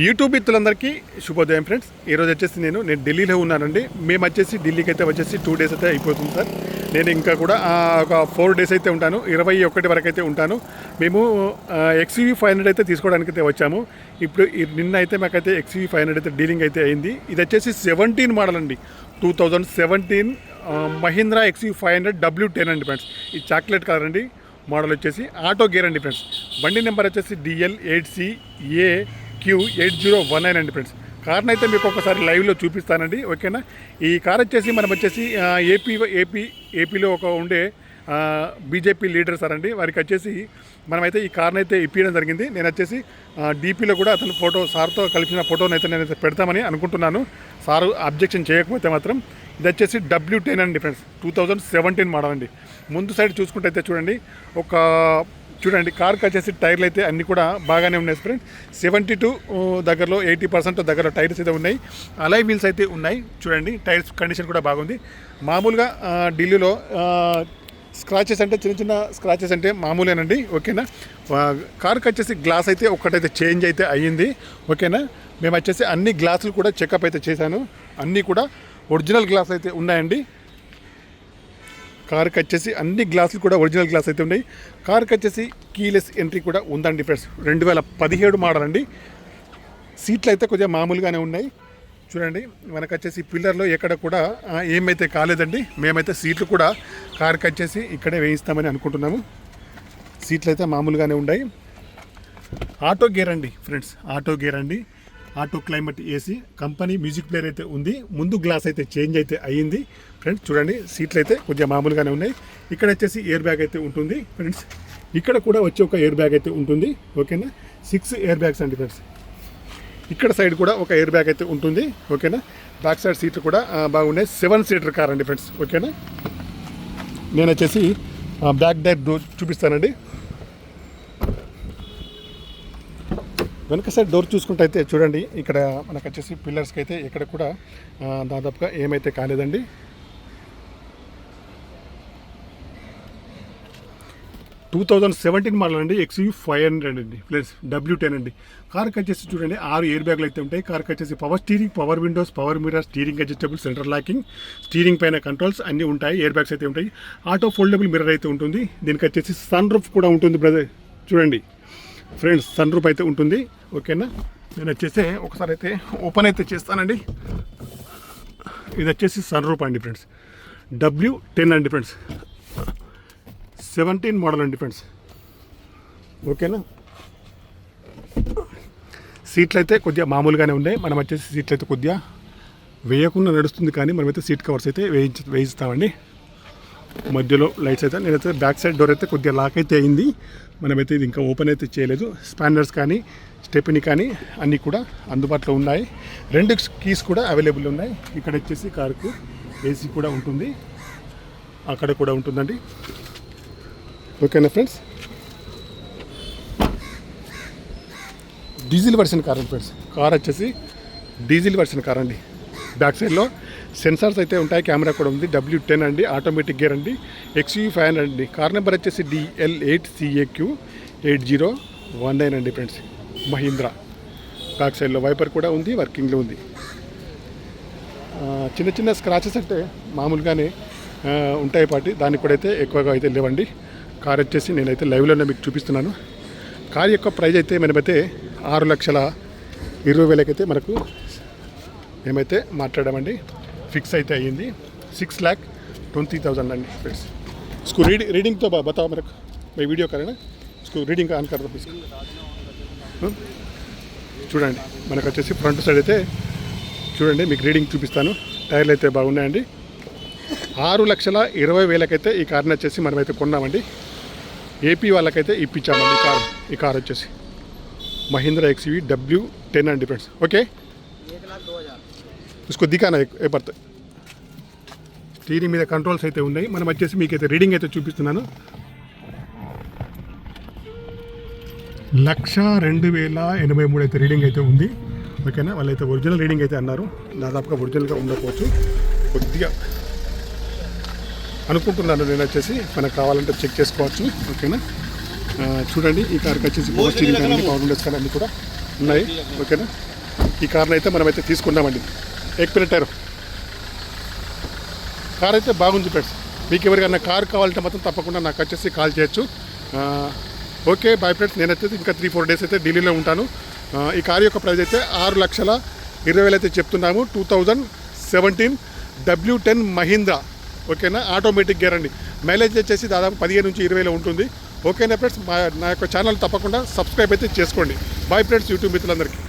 YouTube మిత్రులందరికీ శుభోదయం friends. ఈరోజు వచ్చేసి నేను నేను ఢిల్లీలో ఉన్నానండి. మేము వచ్చేసి ఢిల్లీకి అయితే వచ్చేసి టూ డేస్ అయితే అయిపోతుంది సార్. నేను ఇంకా కూడా ఒక ఫోర్ డేస్ అయితే ఉంటాను. ఇరవై ఒకటి వరకు అయితే ఉంటాను. మేము ఎక్స్యూవీ ఫైవ్ హండ్రెడ్ అయితే తీసుకోవడానికి అయితే వచ్చాము. ఇప్పుడు నిన్న అయితే మాకైతే ఎక్స్యూవీ ఫైవ్ హండ్రెడ్ అయితే డీలింగ్ అయితే అయింది. ఇది వచ్చేసి సెవెంటీన్ మోడల్ అండి. Two thousand seventeen Mahindra XU five hundred W ten అండి ఫ్రెండ్స్. ఈ చాక్లెట్ కలర్ అండి. మోడల్ వచ్చేసి ఆటో గేర్ అండి ఫ్రెండ్స్. బండి నెంబర్ వచ్చేసి DL eight C A Q eight zero one nine అండి ఫ్రెండ్స్ కార్ని అయితే మీకు ఒకసారి లైవ్లో చూపిస్తానండి ఓకేనా? ఈ కార్ వచ్చేసి మనం వచ్చేసి ఏపీ ఏపీ ఏపీలో ఒక ఉండే బీజేపీ లీడర్ సార్ అండి. వారికి వచ్చేసి మనమైతే ఈ కార్ని అయితే ఇప్పించడం జరిగింది. నేను వచ్చేసి డీపీలో కూడా అతను ఫోటో సార్తో కలిపిన ఫోటోని అయితే నేను పెడతామని అనుకుంటున్నాను. సారు అబ్జెక్షన్ చేయకపోతే మాత్రం ఇది వచ్చేసి డబ్ల్యూ టెన్ అండి friends two thousand seventeen model అండి. ముందు సైడ్ చూసుకుంటే అయితే చూడండి. ఒక చూడండి కార్కి వచ్చేసి టైర్లు అయితే అన్నీ కూడా బాగానే ఉన్నాయి ఫ్రెండ్స్. సెవెంటీ టూ దగ్గరలో ఎయిటీ పర్సెంట్ దగ్గర టైర్స్ అయితే ఉన్నాయి. అలై వీల్స్ అయితే ఉన్నాయి. చూడండి టైర్స్ కండిషన్ కూడా బాగుంది. మామూలుగా ఢిల్లీలో స్క్రాచెస్ అంటే చిన్న చిన్న స్క్రాచెస్ అంటే మామూలేనండి. ఓకేనా? కార్కి వచ్చేసి గ్లాస్ అయితే ఒక్కటైతే చేంజ్ అయితే అయ్యింది. ఓకేనా? మేము వచ్చేసి అన్ని గ్లాసులు కూడా చెకప్ అయితే చేశాను. అన్నీ కూడా ఒరిజినల్ గ్లాస్ అయితే ఉన్నాయండి. కార్కి వచ్చేసి అన్ని గ్లాసులు కూడా ఒరిజినల్ గ్లాస్ అయితే ఉన్నాయి. కార్కి వచ్చేసి కీలెస్ ఎంట్రీ కూడా ఉందండి ఫ్రెండ్స్ రెండు వేల పదిహేడు మోడల్ అండి. సీట్లు అయితే కొద్దిగా మామూలుగానే ఉన్నాయి. చూడండి మనకు వచ్చేసి పిల్లర్లో ఎక్కడ కూడా ఏమైతే కాలేదండి మేమైతే సీట్లు కూడా కార్కి వచ్చేసి ఇక్కడే వేయిస్తామని అనుకుంటున్నాము. సీట్లు అయితే మామూలుగానే ఉన్నాయి. ఆటో గేర్ అండి ఫ్రెండ్స్ ఆటో గేర్ అండి. Auto climate AC company music player అయితే ఉంది. ముందు గ్లాస్ అయితే చేంజ్ అయితే అయ్యింది. ఫ్రెండ్స్ చూడండి సీట్లు అయితే కొద్దిగా మామూలుగానే ఉన్నాయి. ఇక్కడ వచ్చేసి ఎయిర్ బ్యాగ్ అయితే ఉంటుంది. ఫ్రెండ్స్ ఇక్కడ కూడా వచ్చి ఒక ఎయిర్ బ్యాగ్ అయితే ఉంటుంది. ఓకేనా? సిక్స్ ఎయిర్ బ్యాగ్స్ అండి ఫ్రెండ్స్ ఇక్కడ సైడ్ కూడా ఒక ఎయిర్ బ్యాగ్ అయితే ఉంటుంది. ఓకేనా? బ్యాక్ సైడ్ సీట్లు కూడా బాగున్నాయి. సెవెన్ సీటర్ కార్ అండి ఫ్రెండ్స్ ఓకేనా? నేను వచ్చేసి బ్యాక్ డైర్ డోర్ చూపిస్తానండి. వెనుక సైడ్ డోర్ చూసుకుంటే అయితే చూడండి ఇక్కడ మనకు వచ్చేసి పిల్లర్స్కి అయితే ఇక్కడ కూడా దాదాపుగా ఏమైతే కాలేదండి. టూ థౌజండ్ సెవెంటీన్ మోడల్ అండి ఎక్స్యూ ఫైవ్ హండ్రెడ్ అండి ప్లస్ డబ్ల్యూ టెన్ అండి. కార్కి వచ్చేసి చూడండి ఆరు ఎయిర్ బ్యాగ్లు అయితే ఉంటాయి. కార్కి వచ్చేసి power steering power windows power mirror steering adjustable centre locking steering పైన కంట్రోల్స్ అన్నీ ఉంటాయి. ఎయిర్ బ్యాగ్స్ అయితే ఉంటాయి. ఆటో ఫోల్డబుల్ మిర్రర్ అయితే ఉంటుంది. దీనికి వచ్చేసి సన్ రూఫ్ కూడా ఉంటుంది బ్రదర్ చూడండి. ఫ్రెండ్స్ సన్ రూప్ అయితే ఉంటుంది. ఓకేనా? నేను వచ్చేసి ఒకసారి అయితే ఓపెన్ అయితే చేస్తానండి. ఇది వచ్చేసి సన్ రూప్ అండి ఫ్రెండ్స్. డబ్ల్యూ టెన్ అండి ఫ్రెండ్స్. సెవెంటీన్ మోడల్ అండి ఫ్రెండ్స్. ఓకేనా? సీట్లు అయితే కొద్దిగా మామూలుగానే ఉన్నాయి. మనం వచ్చేసి సీట్లు అయితే కొద్దిగా వేయకుండా నడుస్తుంది కానీ మనమైతే సీట్ కవర్స్ అయితే వేయించ వేయిస్తామండి. మధ్యలో లైట్స్ అయితే నేనైతే బ్యాక్ సైడ్ డోర్ అయితే కొద్దిగా లాక్ అయితే అయింది. మనమైతే ఇది ఇంకా ఓపెన్ అయితే చేయలేదు. స్పాండర్స్ కానీ స్టెప్ని కానీ అన్నీ కూడా అందుబాటులో ఉన్నాయి. రెండు కీస్ కూడా అవైలబుల్ ఉన్నాయి. ఇక్కడ వచ్చేసి కారుకు ఏసీ కూడా ఉంటుంది. అక్కడ కూడా ఉంటుందండి. ఓకేనా ఫ్రెండ్స్? డీజిల్ వర్షన్ కార్ అండి ఫ్రెండ్స్. కార్ వచ్చేసి డీజిల్ వర్షన్ కార్ అండి. బ్యాక్ సైడ్లో సెన్సార్స్ అయితే ఉంటాయి కెమెరా కూడా ఉంది. డబ్ల్యూ టెన్ అండి ఆటోమేటిక్ గేర్ అండి. ఎక్స్యూ ఫైవ్ హండ్రెడ్ అండి. కార్ నెంబర్ వచ్చేసి DL eight C A Q eight zero one nine అండి ఫ్రెండ్స్. మహీంద్రా. బ్యాక్ సైడ్లో వైపర్ కూడా ఉంది వర్కింగ్లో ఉంది. చిన్న చిన్న స్క్రాచెస్ అంటే మామూలుగానే ఉంటాయి పాటి. దానికి కూడా అయితే ఎక్కువగా అయితే లేవండి. కార్ వచ్చేసి నేనైతే లైవ్లోనే మీకు చూపిస్తున్నాను. కార్ యొక్క ప్రైజ్ అయితే మనమైతే ఆరు లక్షల ఇరవై వేలకైతే మనకు మేమైతే మాట్లాడామండి. ఫిక్స్ అయితే అయ్యింది సిక్స్ ల్యాక్ ట్వంటీ థౌజండ్ అండి ఫ్రెండ్స్ इसको रीड रीडिंग तो ब- बताओ मेरे को मैं वीडियो करें ना इसको रीडिंग ఆన్ कर दो इसको హ్మ్? చూడండి మనకు వచ్చేసి ఫ్రంట్ సైడ్ అయితే చూడండి మీకు రీడింగ్ చూపిస్తాను టైర్లు అయితే బాగున్నాయండి ఆరు లక్షల ఇరవై వేలకైతే ఈ కార్ని వచ్చేసి మనమైతే కొన్నామండి ఏపీ వాళ్ళకైతే ఇప్పించామండి ఈ కార్ ఈ కార్ వచ్చేసి మహీంద్రా ఎక్స్వీ డబ్ల్యూ టెన్ అండి ఫ్రెండ్స్ ఓకే చూసుకో దికానా ఏపడతాయి స్టీరింగ్ మీద కంట్రోల్స్ అయితే ఉన్నాయి. మనం వచ్చేసి మీకైతే రీడింగ్ అయితే చూపిస్తున్నాను. లక్ష రెండు వేల ఎనభై మూడు అయితే రీడింగ్ అయితే ఉంది. ఓకేనా? వాళ్ళైతే ఒరిజినల్ రీడింగ్ అయితే అన్నారు. దాదాపుగా ఒరిజినల్గా ఉండకపోవచ్చు. కొద్దిగా అనుకుంటున్నాను నేను వచ్చేసి. మనకు కావాలంటే చెక్ చేసుకోవచ్చు. ఓకేనా? చూడండి. ఈ కార్కి వచ్చేసి పవర్ స్టీరింగ్ కానీ పవర్ విండోస్ కానీ అన్నీ కూడా ఉన్నాయి. ఓకేనా? ఈ కార్ని అయితే మనమైతే తీసుకున్నామండి. ఎక్ కార్ అయితే బాగుంది ఫ్రెండ్స్ మీకు ఎవరికైనా కార్ కావాలంటే మాత్రం తప్పకుండా నాకు వచ్చేసి కాల్ చేయొచ్చు. ఓకే బాయ్ ఫ్రెండ్స్ నేనైతే ఇంకా త్రీ ఫోర్ డేస్ అయితే ఢిల్లీలో ఉంటాను. ఈ కార్ యొక్క ప్రైస్ అయితే ఆరు లక్షల ఇరవై వేలు అయితే చెప్తున్నాము. Two thousand seventeen W ten Mahindra ఓకేనా? ఆటోమేటిక్ గేర్ అండి మైలేజ్ వచ్చేసి దాదాపు పదిహేను నుంచి ఇరవైలో ఉంటుంది. ఓకేనా ఫ్రెండ్స్ మా నా యొక్క ఛానల్ తప్పకుండా సబ్స్క్రైబ్ అయితే చేసుకోండి. బాయ్ ఫ్రెండ్స్ యూట్యూబ్ మిత్రులందరికీ.